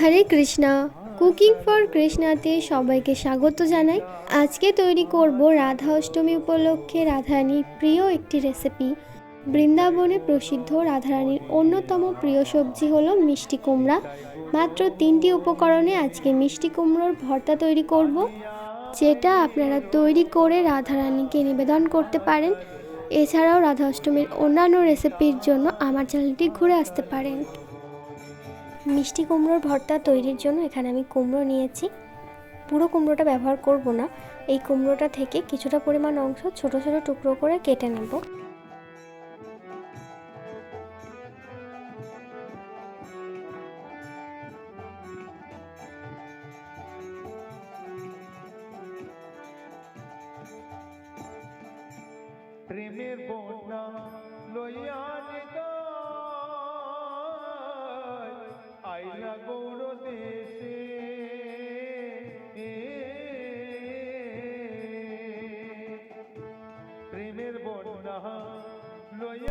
Hare Krishna. Cooking for কৃষ্ণাতে সবাইকে স্বাগত জানাই। আজকে তৈরি করব রাধা অষ্টমী উপলক্ষে রাধারানীর প্রিয় একটি রেসিপি বৃন্দাবনে প্রসিদ্ধ রাধারানীর অন্যতম প্রিয় সবজি হলো মিষ্টি কুমড়া। মাত্র তিনটি উপকরণে আজকে মিষ্টি কুমড়োর ভর্তা তৈরি করব। যেটা আপনারা তৈরি করে রাধারানীকে নিবেদন করতে পারেন। এছাড়াও রাধা অষ্টমীর অন্যান্য রেসিপির জন্য আমার চ্যানেলটি ঘুরে আসতে পারেন। মিষ্টি কুমড়োর ভর্তা তৈরির জন্য এখানে আমি কুমড়ো নিয়েছি। পুরো কুমড়োটা ব্যবহার করব না। এই কুমড়োটা থেকে কিছুটা পরিমাণ অংশ ছোট ছোট টুকরো করে কেটে নেব। প্রেমের বন্যা লইয়া আইলা গৌর দেশে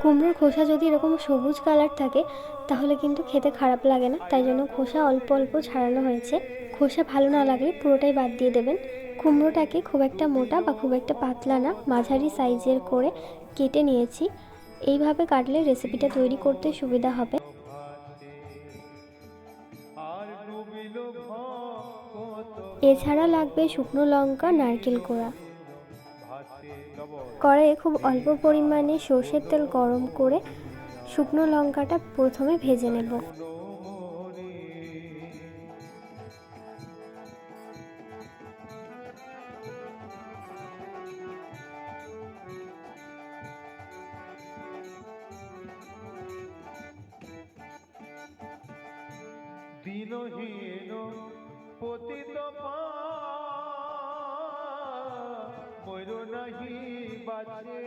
কুমড়োর খোসা যদি এরকম সবুজ কালার থাকে, তাহলে কিন্তু খেতে খারাপ লাগে না। তাই জন্য খোসা অল্প অল্প ছাড়ানো হয়েছে। খোসা ভালো না লাগলে পুরোটাই বাদ দিয়ে দেবেন। কুমড়োটাকে খুব একটা মোটা বা খুব একটা পাতলা না, মাঝারি সাইজের করে কেটে নিয়েছি। এইভাবে কাটলে রেসিপিটা তৈরি করতে সুবিধা হবে। এছাড়া লাগবে শুকনো লঙ্কা, নারকেল কোড়া। কড়াইয়ে খুব অল্প পরিমাণে সর্ষের তেল গরম করে শুকনো লঙ্কাটা প্রথমে ভেজে নেব। পতিত ময়ূর নাহি বাজে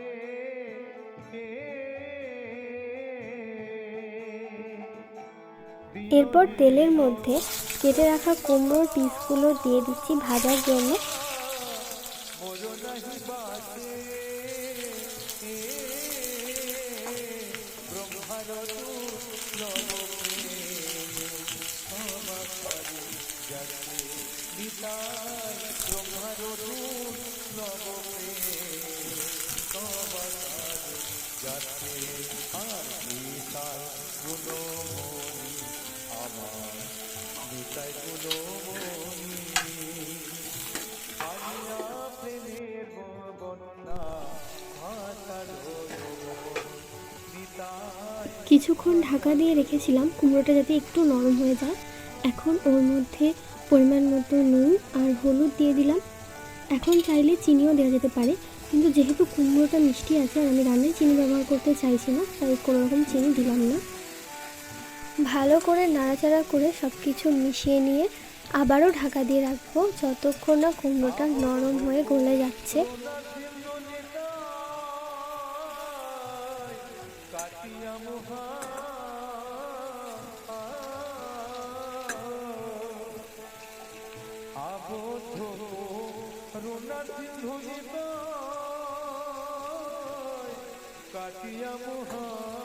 এরপর তেলের মধ্যে কেটে রাখা কুমড়োর পিসগুলো দিয়ে দিচ্ছি ভাজার জন্য। কিছুক্ষণ ঢাকা দিয়ে রেখেছিলাম, কুমড়োটা যাতে একটু নরম হয়ে যায়। এখন ওর মধ্যে পরিমাণ মতো নুন আর হলুদ দিয়ে দিলাম। এখন চাইলে চিনিও দেওয়া যেতে পারে, কিন্তু যেহেতু কুমড়োটা মিষ্টি আছে আর আমি রান্নায় চিনি ব্যবহার করতে চাইছি না, তাই কোনো রকম চিনি দিলাম না। ভালো করে নাড়াচাড়া করে সব কিছু মিশিয়ে নিয়ে আবারও ঢাকা দিয়ে রাখব, যতক্ষণ না কুমড়োটা নরম হয়ে গলে যাচ্ছে। কাটিয়া মোহা আবদ্ধ রুনা কাটিয়া মোহা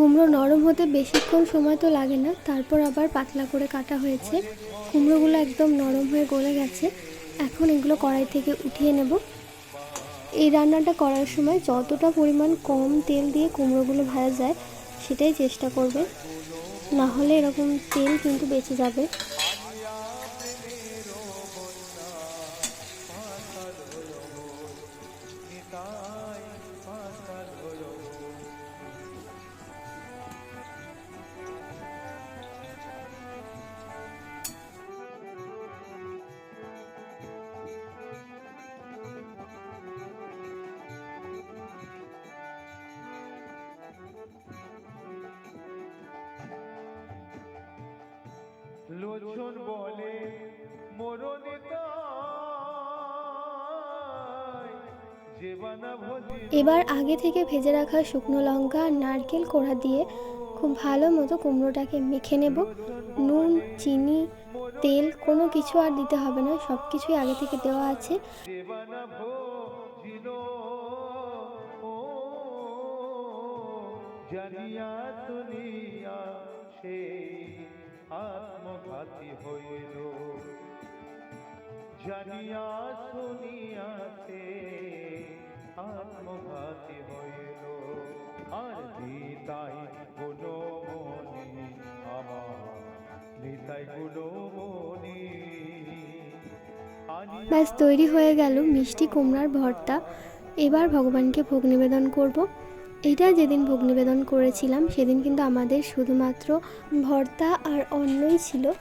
কুমড়ো নরম হতে বেশিক্ষণ সময় তো লাগে না, তারপর আবার পাতলা করে কাটা হয়েছে। কুমড়োগুলো একদম নরম হয়ে গলে গেছে। এখন এগুলো কড়াই থেকে উঠিয়ে নেব। এই রান্নাটা করার সময় যতটা পরিমাণ কম তেল দিয়ে কুমড়োগুলো ভাজা যায়, সেটাই চেষ্টা করবে। না হলে এরকম তেল কিন্তু বেঁচে যাবে। লোচন বলে মরণিত এবার আগে থেকে ভেজে রাখা শুকনো লঙ্কা আর নারকেল কোড়া দিয়ে খুব ভালো মতো কুমড়োটাকে মেখে নেব। নুন চিনি তেল কোনো কিছু আর দিতে হবে না সব কিছুই আগে থেকে দেওয়া আছে। জানিয়া শুনিয়া হইল। জানিয়া শুনিয়া সে আত্মঘাতী হইল। আর গুণমণি, আমার নিতাই আনিয়া ব্যাস, তৈরি হয়ে গেল মিষ্টি কুমড়ার ভর্তা। এবার ভগবানকে ভোগ নিবেদন করব। এটা যেদিন ভোগ নিবেদন করেছিলাম, সেদিন কিন্তু আমাদের শুধুমাত্র ভর্তা আর অন্নই ছিল।